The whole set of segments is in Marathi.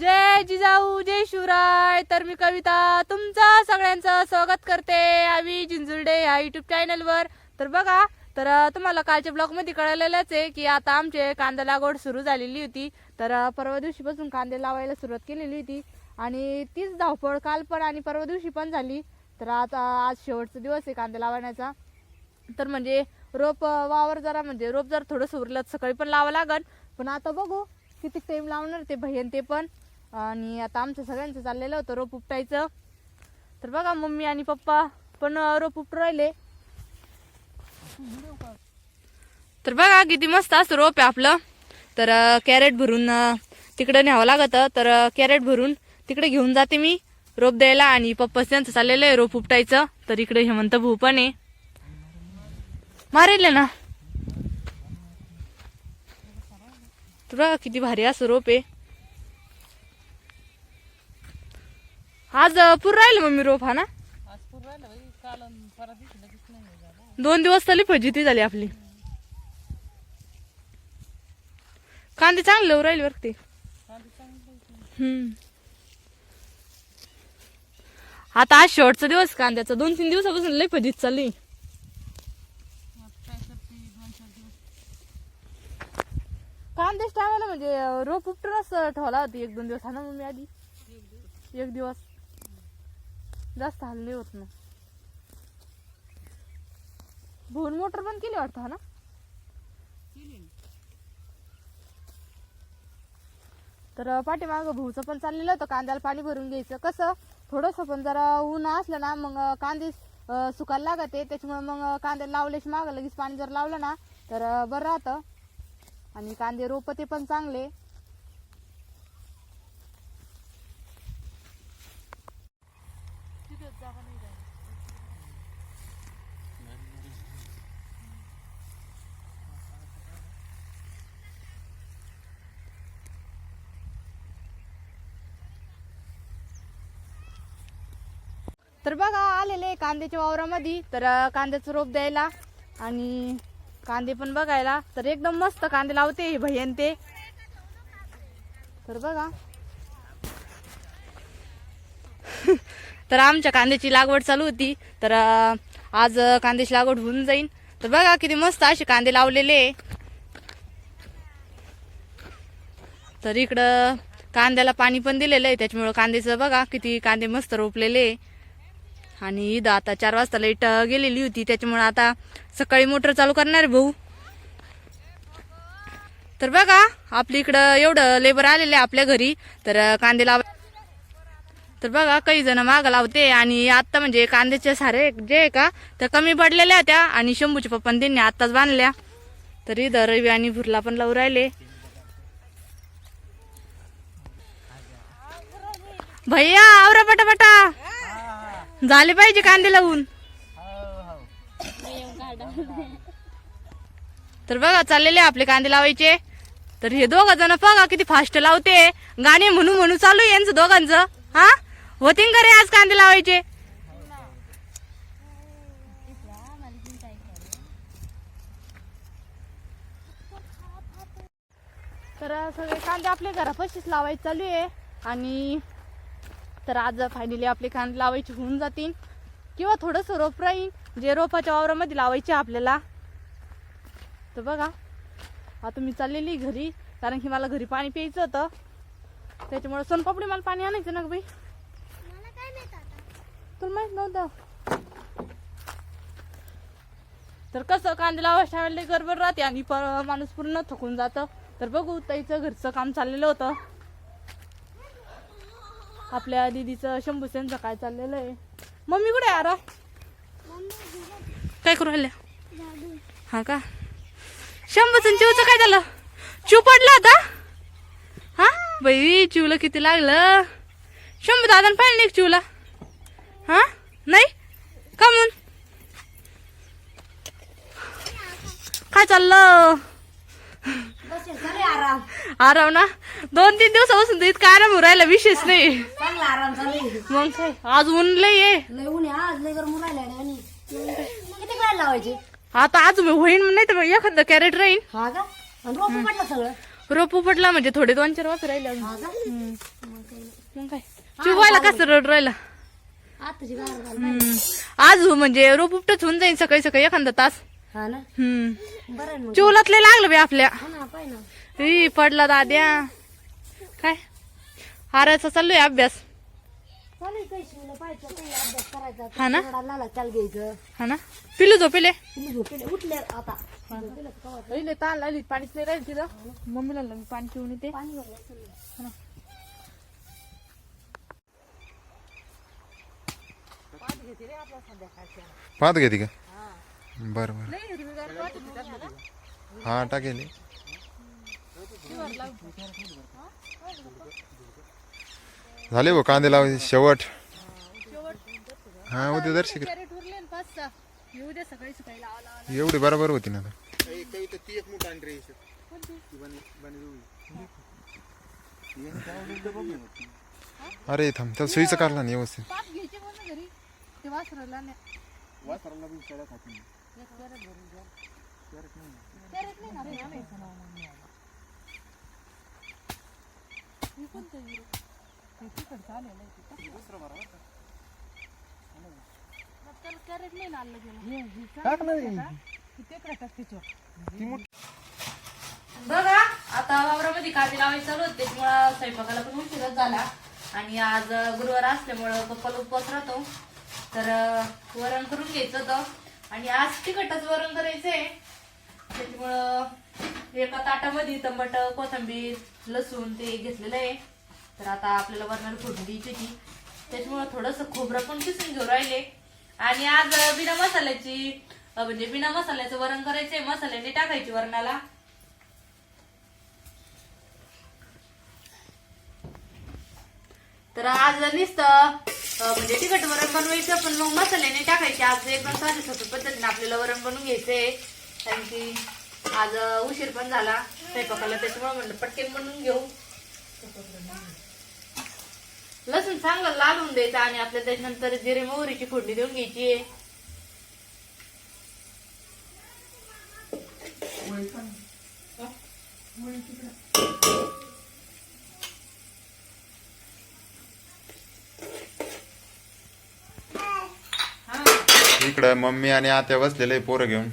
जय जिजाऊ जय शिवराय. तर मी कविता तुमचं सगळ्यांचं स्वागत करते आम्ही जिंजुर्डे ह्या युट्यूब चॅनलवर तर बघा तर तुम्हाला कालच्या ब्लॉगमध्ये कळलेलंच आहे की आता आमचे कांदा लागवड सुरू झालेली होती. तर परवा दिवशीपासून कांदे लावायला सुरुवात केलेली होती. आणि तीच धावपळ काल पण आणि परवा दिवशी पण झाली. तर आता आज शेवटचा दिवस आहे कांदे लावण्याचा. तर म्हणजे रोप वावर जरा म्हणजे रोप जर थोडंसं उरलं सकाळी पण लावावं लागन. पण आता बघू किती टाइम लावणार ते भैयन ते पण. आणि आता आमचं सगळ्यांचं चाललेलं होतं रोप उपटायचं. तर बघा मम्मी आणि पप्पा पण रोप उपटू राहिले. तर बघा किती मस्त असं रोप आहे आपलं. तर कॅरेट भरून तिकडं न्यावं लागतं. तर कॅरेट भरून तिकडे घेऊन जाते मी रोप द्यायला आणि पप्पा त्यांचं चाललेलं आहे रोप उपटायचं. तर इकडे हेमंत भाऊ पण आहे. मारेल ना. तर बघा किती भारी असं रोप आहे. आज पूर राहिलं मम्मी रोप हा ना? आज पूर राहिलं बाई काल अन परवा दिवशी लगेच नाही हे झालं. दोन दिवस तरी फजिती झाली आपली. कांदे चांगले होऊ राहिले बरं ते? कांदे चांगले आहेत. हम्म. आता आज शेवटचा दिवस कांद्याचा. दोन तीन दिवसापासून लय फजित चालली. आता काय करते? दोन चार दिवस. कांद्याच टाकायला म्हणजे अं, रोप उपटूनच अं, ठेवला होती एक दोन दिवस हा ना मम्मी आधी एक दिवस. जास्त हाल नाही होत मग भुवन मोटर बंद केली वाटतं हा ना? ना. तर पाठीमागं भाऊचं पण चाललेलं होतं कांद्याला पाणी भरून घ्यायचं. कसं? थोडंसं पण जरा ऊन असलं ना मग कांदे सुकायला लागते त्याच्यामुळे मग कांदे लावल्याशी मागं लगेच पाणी जर लावलं ना तर बरं राहतं. आणि कांदे रोप ते पण चांगले. तर बघा आलेले कांद्याच्या वावरामध्ये. तर कांद्याचं रोप द्यायला आणि कांदे पण बघायला. तर एकदम मस्त कांदे लावते हे भैयन ते. तर बघा. तर आमच्या कांद्याची लागवड चालू होती. तर आज कांद्याची लागवड होऊन जाईल तर बघा किती मस्त असे कांदे लावलेले तर इकडं कांद्याला पाणी पण दिलेलं आहे. त्याच्यामुळं कांद्याचं बघा किती कांदे मस्त रोपलेले आहे. आणि इथं आता चार वाजता लाइट गेलेली होती. त्याच्यामुळे आता सकाळी मोटर चालू करणार आहे भाऊ. तर बघा आपल्या इकडं एवढं लेबर आलेले आहे आपल्या घरी. तर कांदे लाव तर बघा काही जण माग लावते आणि आता म्हणजे कांद्याचे सारे जे आहे का त्या कमी पडलेल्या त्या आणि शंभूच्या पप्पाने त्यांनी आताच बांधल्या. तर इथं रवी आणि भुरला पण लावून राहिले. भैया आवरा पटापटा. झाले पाहिजे कांदे लावून. तर बघा चाललेले आपले कांदे लावायचे. तर हे दोघ जण बघा किती फास्ट लावते. गाणे म्हणू म्हणू चालू आहे यांचं दोघांचं. हा? होतीन का रे आज कांदे लावायचे? तर सगळे कांदे आपले घरापाशीच लावायचे चालू आहे. आणि तर आज फायनली आपले कांदे लावायचे होऊन जातील. किंवा थोडंसं रोप राहील जे रोपाच्या वावरामध्ये लावायचे आपल्याला. तर बघा आता मी चाललेली घरी कारण की मला घरी पाणी प्यायचं होतं. त्याच्यामुळे सोनपापडी मला पाणी आणायचं ना बाई? तुला माहीत नव्हतं? तर कसं कांदे लावायच्या वेळेला गडबड राहते आणि पर माणूस पूर्ण थकून जातं. तर बघू ताईचं घरचं काम चाललेलं होतं. आपल्या दीदीचं शंभू सेनचं काय चाललेलं आहे? मम्मी कुठे आहे आरा? काय करू राहिल्या? हा का? शंभूचं चिवचं काय झालं? चिव पडला आता हा? बाई चिवला किती लागलं? शंभू दादा पाहिलं नाही चिवला? हा? नाही? का म्हणून? काय चाललं? आराम. आराम ना? दोन तीन दिवसापासून तर इतका आराम होऊ राहिला विशेष नाही. चांगला आराम चालू मग काय? आज ऊन लय आहे. लय ऊन आहे आज लय गरम राहिला आणि किती काय लावायचे? आता आज होईन नाही तर मग एखादं कॅरेट राहीन. हा का? आणि रोप पडलं सगळं? रोप उपटला म्हणजे थोडे दोन चार वाफे राहिले अजून. हा का. मग काय? चिवायला कसं रड राहिला? आताची गार घाल हम्म. आज म्हणजे रोप उपटच होऊन जाईल सकाळी सकाळी एखादा तास. हा ना? हम्म. बरं आहे मग. चिवलातले लागलं बे आपल्या. हा ना पाय ना. ई पडला दाद्या. काय? हारायचा चाललोय अभ्यास. चालेल काही शिवलं पाहिजे काही अभ्यास करायचा हा ना? थोडा लाला चाल घ्यायचं. हा ना? पिलू झोपेले? तुम्ही झोपेले उठले आता. झोपेले का कवा? पहिले ताण लागली पाणीच नाही राहील तिथं. मम्मीला मी पाणी पिऊन येते. पाणी भरलं असेल ना. पाहत घेते का? बरं बरं. हा टाकेल. झाले भाऊ कांदे लावायचे शेवट. हा उद्या दर्शक लावा लावा एवढी बरोबर होती ना. अरे थांब त्याला सुईचं काढला नाही व्यवस्थित. बघा आता वावरामध्ये काजी लावायची चालू होते त्याच्यामुळं स्वयंपाकाला पण उशीरच झाला. आणि आज गुरुवार असल्यामुळं पप्पाला उपवास राहतो. तर वरण करून घ्यायचं होतं. आणि आज तिखटच वरण करायचंय. त्याच्यामुळं एका ताटामध्ये टमाट कोथिंबीर लसूण ते घेतलेलं आहे. तर आता आपल्याला वरणाला फोडून द्यायची ती त्याच्यामुळं थोडंसं खोबरं पण किसून घेऊ राहिले. आणि आज बिना मसाल्याची म्हणजे बिना मसाल्याचं वरण करायचंय. मसाल्याने टाकायची वरणाला. तर आज नुसतं म्हणजे तिखट वरण बनवायचं पण मग मसाल्याने टाकायचे. आज एकदम साधे सोपे पद्धतीने आपल्याला वरण बनवून घ्यायचंय. कारण की आज उशीर पण झाला. स्वयंपाकाला त्याच्यामुळे म्हणलं पटकन बनवून घेऊ. लसूण चांगलं लाल होऊन द्यायचं आणि आपल्या त्याच्यानंतर जिरे मोहरीची फोडणी देऊन घ्यायची इकडं मम्मी आणि आत्या बसलेले पोरं घेऊन.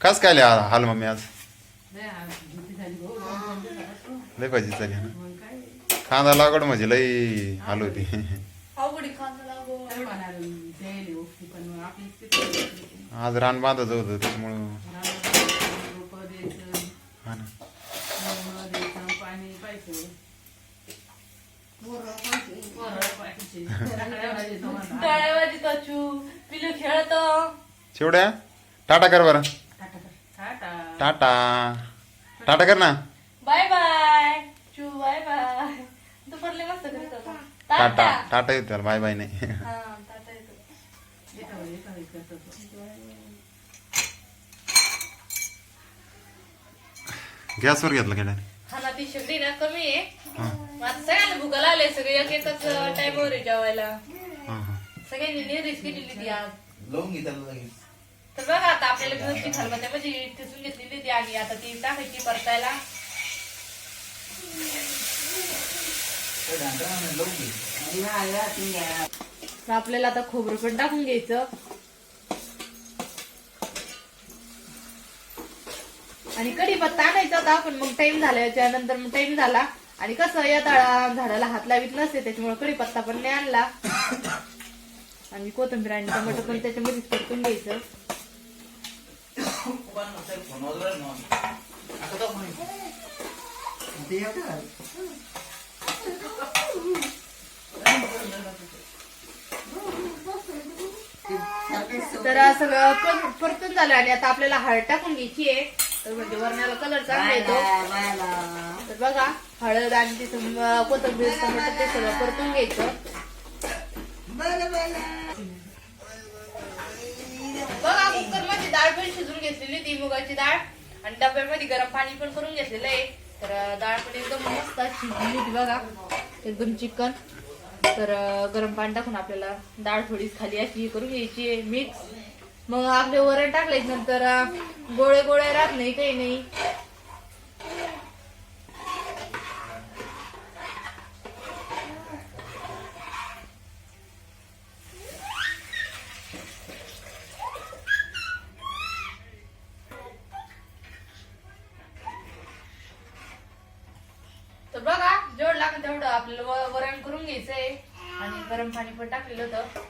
कस काय लिहा हाल मम्मी आज? लय भाजी झाली ना? कांदा लागवड म्हणजे लय हाल होती. आज रान बांधायचं होतं त्याच्यामुळं. हा ना. पाणी पाहिजे. तळ्यावाजी तचू खेळतो. शेवड्या टाटा कर बरं. Tata tata. कर ना. Bye bye. चू बाय बाय. दुपारले मस्त करत होता टाटा. टाटा. टाटा येतो त्याला. बाय बाय नाही. हा टाटा येतो. गॅसवर घेतलं गेल्या हा ना ती शेगडी ना कमी आहे. मग आता सगळ्यांना भुका लागले सगळे एक एकच टाइमवर जेवायला. हा हा. सगळ्यांनी निर्देश केलेली ती आज. लावून घे त्याला लगेच. तर बघा आता आपल्याला मिरची खलबत्यामध्ये ठिसून घेतलेली ती आगी. आता ती टाकायची परतायला. ते ढांकणाने लावून घे. तर आपल्याला आता खोबरं पण टाकून घ्यायचं. आणि कढीपत्ता आणायचा होता पण मग टाइम झाल्याच्यानंतर मग टाइम झाला. आणि कसं या तळा झाडाला हात लावित नसते त्याच्यामुळे कढीपत्ता पण नाही आणला. आणि कोथिंबीर आणि टमाटर पण त्याच्यामध्येच परतून घ्यायचं. तर सगळं पर- परतून झालं आणि आता आपल्याला हळद टाकून घ्यायची आहे. तर म्हणजे वरणाला कलर चांगला येतो. तर बघा हळद आणि तिथं कोथंबीर कोथिंबीर टमाटर ते सगळं परतून घ्यायचं. बघा कुकरमध्ये डाळ पण शिजून घेतलेली ती मुगाची डाळ. आणि डब्यामध्ये गरम पाणी पण करून घेतलेलं आहे. तर डाळ पण एकदम मस्त शिजली होती बघा. एकदम चिकन. तर गरम पाणी टाकून आपल्याला डाळ थोडी खाली अशी करून घ्यायची आहे मिक्स मग आपले वरण टाकले नंतर गोळे गोळे राहत नाही काही नाही तर बघा जेवढं तेवढं आपल्याला वरण करून घ्यायचंय. आणि गरम पाणी पण टाकलेलं होतं.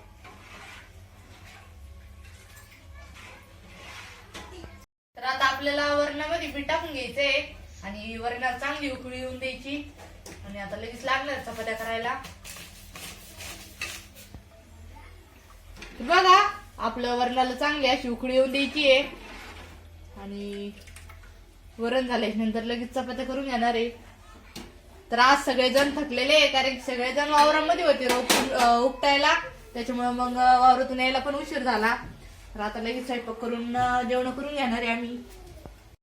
तर आता आपल्याला वरणामध्ये पीठ टाकून घ्यायचंय. आणि वरणात चांगली उकळी येऊन द्यायची. आणि आता लगेच लागणार चपात्या करायला. बघा आपलं वरणाला चांगली अशी उकळी येऊन द्यायची आहे. आणि वरण झाल्याच्यानंतर लगेच चपात्या करून घेणार आहे. तर आज सगळेजण थकलेले कारण सगळेजण वावरामध्ये होते. रोप उपटायला. त्याच्यामुळे मग वावरातून यायला पण उशीर झाला. तर आता लगेच स्वयंपाक करून जेवण करून घेणार आहे आम्ही.